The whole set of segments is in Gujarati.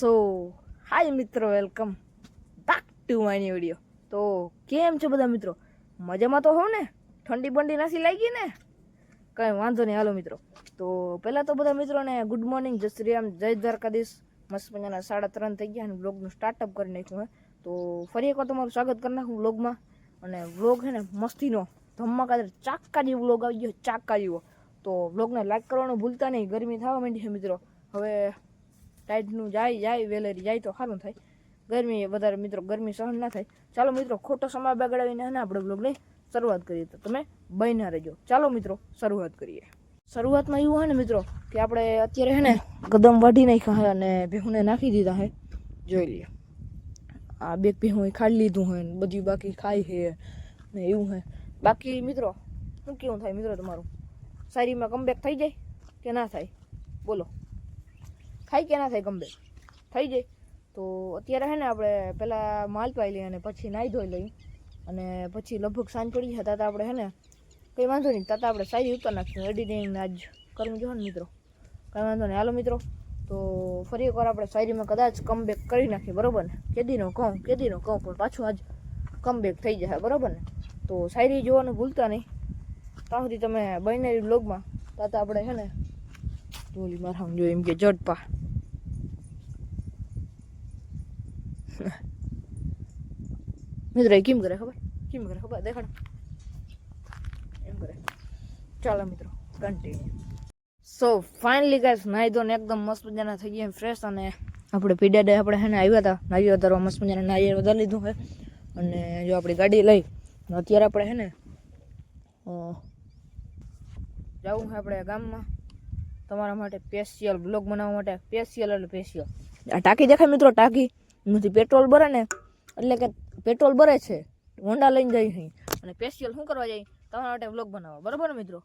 સો હાય મિત્રો welcome back to my video તો કેમ છે બધા મિત્રો? મજામાં તો હો ને? ઠંડી બંડી નાસી લાગી ને? કંઈ વાંધો નહીં, હાલો મિત્રો. તો પહેલાં તો બધા મિત્રોને ગુડ મોર્નિંગ જય શ્રી રામ, જય દ્વારકાધીશ. મસ્ત મજાના સાડા ત્રણ થઈ ગયા અને બ્લોગનું સ્ટાર્ટઅપ કરી નાખ્યું, હે. તો ફરી એકવાર તમારું સ્વાગત કરી નાખું બ્લોગમાં અને વ્લોગ છે ને, મસ્તીનો, ધમાકાદર ચાક્કા જેવો વ્લોગ આવી ગયો ચાક્કા જેવો તો વ્લોગને લાઈક કરવાનું ભૂલતા નહીં, ગરમી થવા માંડી છે મિત્રો. હવે ટાઈટનું જાય જાય, વેલેરી જાય તો સારું થાય. ગરમી, વધારે મિત્રો ગરમી સહન ના થાય. ચાલો મિત્રો, ખોટો સમય બગાડાવીને અને આપણે બ્લોગની શરૂઆત કરીએ. તો તમે બન્યા રહેજો. ચાલો મિત્રો, શરૂઆત કરીએ. શરૂઆતમાં એવું હોય ને મિત્રો, કે આપણે અત્યારે હે ને કદમ વાઢી નાખ્યા છે અને ભેહુંને નાખી દીધા હે. જોઈ લઈએ આ બે ભેહું ખાડી લીધું હોય ને બધું બાકી ખાઈ છે ને એવું હે. બાકી મિત્રો, શું કેવું થાય મિત્રો તમારું? શાયરીમાં કમબેક થઈ જાય કે ના થાય? બોલો. થાય કે ના થાય ગમે. થઈ જાય. તો અત્યારે હે ને આપણે પહેલાં માલ પાઈ લઈએ અને પછી નાહી ધોઈ લઈએ. અને પછી લગભગ સાંજ પડી જતા હતા આપણે હે ને કંઈ વાંધો નહીં, તાતા આપણે સારી ઉતાર નાખશું એડિટિંગ આજ કરવું જો ને મિત્રો. કંઈ વાંધો નહીં. હાલો મિત્રો, તો ફરી એકવાર આપણે શાયરીમાં કદાચ કમબેક કરી નાખીએ, બરોબર ને? કેદીનો કહું કેદીનો કહું, પણ પાછું આજ કમબેક થઈ જશે બરાબર ને? તો શાયરી જોવાનું ભૂલતા નહીં. ત્યાં સુધી તમે બાઇનરી બ્લોગમાં તાતા આપણે છે ને ધોલી મારા જોઈએ એમ કે જડપા મિત્રો કેમ કરે ખબર કેમ કરે ખબર દેખાડ એમ કરે ચાલો મિત્રો કન્ટિન્યુ સો ફાઇનલી ગાઈસ નાહી ધોને એકદમ મસ્ત મજાના થઈ ગયા ફ્રેશ અને આપણે પીડા ડે આપણે હેને આવ્યા હતા નાહી વધારવા મસ્ત મજાના નાહી વધારી લીધું હે. અને જો આપણી ગાડી લઈ, અત્યારે આપણે હે ને જવું છે આપણે ગામમાં. તમારા માટે સ્પેશિયલ બ્લોગ બનાવવા માટે સ્પેશિયલ એટલે સ્પેશિયલ આ ટાંકી દેખાય મિત્રો, ટાંકી. એમાંથી પેટ્રોલ ભરે ને, એટલે કે પેટ્રોલ ભરે છે. હોન્ડા લઈને જાય અહીં. અને સ્પેશિયલ શું કરવા જાય? તમારા માટે બ્લોગ બનાવો બરાબર મિત્રો?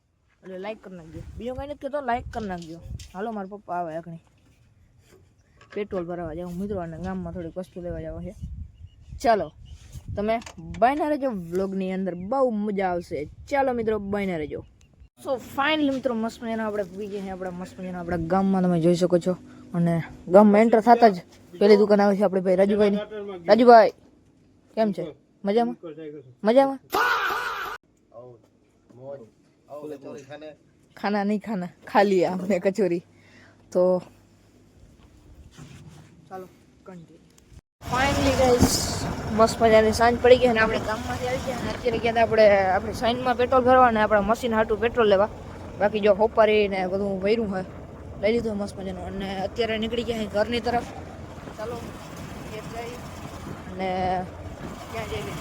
એટલે લાઈક કરી નાખજો. બીજું કંઈ નથી કહેતો લાઈક કરી નાખજો. હાલો, મારા પપ્પા આવે આગળ. પેટ્રોલ ભરાવા જાઉં. મિત્રો અને ગામમાં થોડીક વસ્તુ લેવા જાવ છે ચાલો, તમે બાયના રહેજો વ્લોગની અંદર. બહુ મજા આવશે. ચાલો, મિત્રો બાયના રહેજો. સો ફાઇનલી મિત્રો, મસ્ત મજાના આપણે પૂરી ગયા આપણા મસ્ત મજાના આપણા ગામમાં, તમે જોઈ શકો છો. અને ગામમાં એન્ટર થતા જ પેલી દુકાન આવે છે આપણે ભાઈ રાજુભાઈ રાજુભાઈ, કેમ છે? મજામાં? મજામાં? ખાના નહીં ખાના, ખાલી આપણે કચોરી. તો ચાલો કન્ટિન્યુ ફાઇનલી ગાઈસ મસ્ત મજાની સાંજ પડી ગઈ અને આપણે ગામમાંથી આવી ગયા અત્યારે ગયા આપણે આપણે સાઈનમાં પેટ્રોલ ભરવા અને આપણા મશીન હાટું પેટ્રોલ લેવા. બાકી જો હોપારી ને બધું વૈરું હોય, લઈ લીધું મસ્ત મજાનું. અને અત્યારે નીકળી ગયા ઘરની તરફ. ચાલો અને ક્યાં જઈને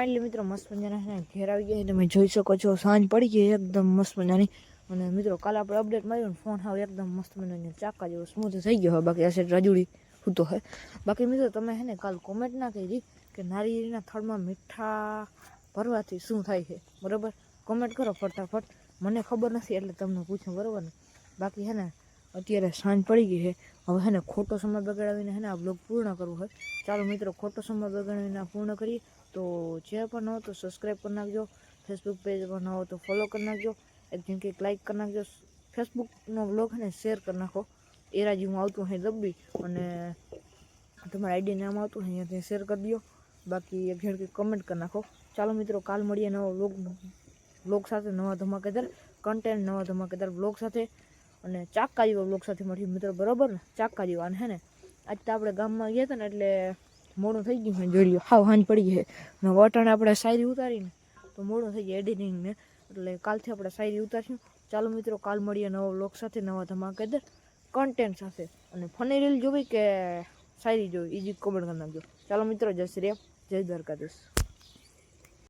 ફાઇનલી મિત્રો મસ્ત મજાના ઘેર આવી ગયા તમે જોઈ શકો છો, સાંજ પડી ગઈ એકદમ મસ્ત મજાની. અને મિત્રો કાલે આપણે અપડેટ માર્યો ને ફોન આવે એકદમ મસ્ત મજાની ચાકા જેવો સ્મૂથ થઈ ગયો હોય, બાકી આ સાઈડ રાજુડી સૂતો હોય બાકી મિત્રો તમે હે ને કાલ કોમેન્ટ ના કરી કે નારિયેળીના થળમાં મીઠા ભરવાથી શું થાય છે, બરાબર? કોમેન્ટ કરો ફટાફટ. મને ખબર નથી એટલે તમને પૂછું, બરાબર ને? બાકી હે ને અત્યારે સાંજ પડી ગઈ છે. હવે હે ને ખોટો સમય બગાડાવીને હે ને આ બ્લોગ પૂર્ણ કરવું હોય. ચાલો મિત્રો, ખોટો સમય બગાડીને પૂર્ણ કરીએ. તો જે પણ હો તો સબસ્ક્રાઈબ કરી નાખજો. ફેસબુક પેજ પર ન હો તો ફોલો કરી નાખજો. એક જેમ કે લાઇક કરી નાખજો. ફેસબુકનો બ્લોગ ને શેર કરી નાખો. એ રાજી હું આવતું હોય દબી અને તમારા આઈડી નામ આવતું હોય અહીંયા શેર કરી દો. બાકી એક જણ કે કમેન્ટ કરી નાખો. ચાલો મિત્રો, કાલ મળીએ નવો બ્લોગ બ્લોગ સાથે, નવા ધમાકેદાર કન્ટેન્ટ નવા ધમાકેદાર બ્લોગ સાથે. અને ચાક્કા જેવા બ્લોક સાથે મળીએ મિત્રો, બરાબર ને? ચાક્કા જેવા અને હે ને? આજ તો આપણે ગામમાં ગયા હતા ને એટલે મોડું થઈ ગયું મેં જોઈ લ્યો, હાવ હાંજ પડી ગઈ અને વટાણે આપણે શાયરી ઉતારીને, તો મોડું થઈ ગયું એડિટિંગને એટલે કાલથી આપણે શાયરી ઉતારશું. ચાલો મિત્રો, કાલ મળીએ નવા બ્લોક સાથે, નવા ધમાકેદાર કન્ટેન્ટ સાથે. અને ફની રીલ જોવી કે શાયરી જોવી? એ જ કોમેન્ટ કરી નાખજો. ચાલો મિત્રો, જય શ્રી જય દ્વારકાધીશ.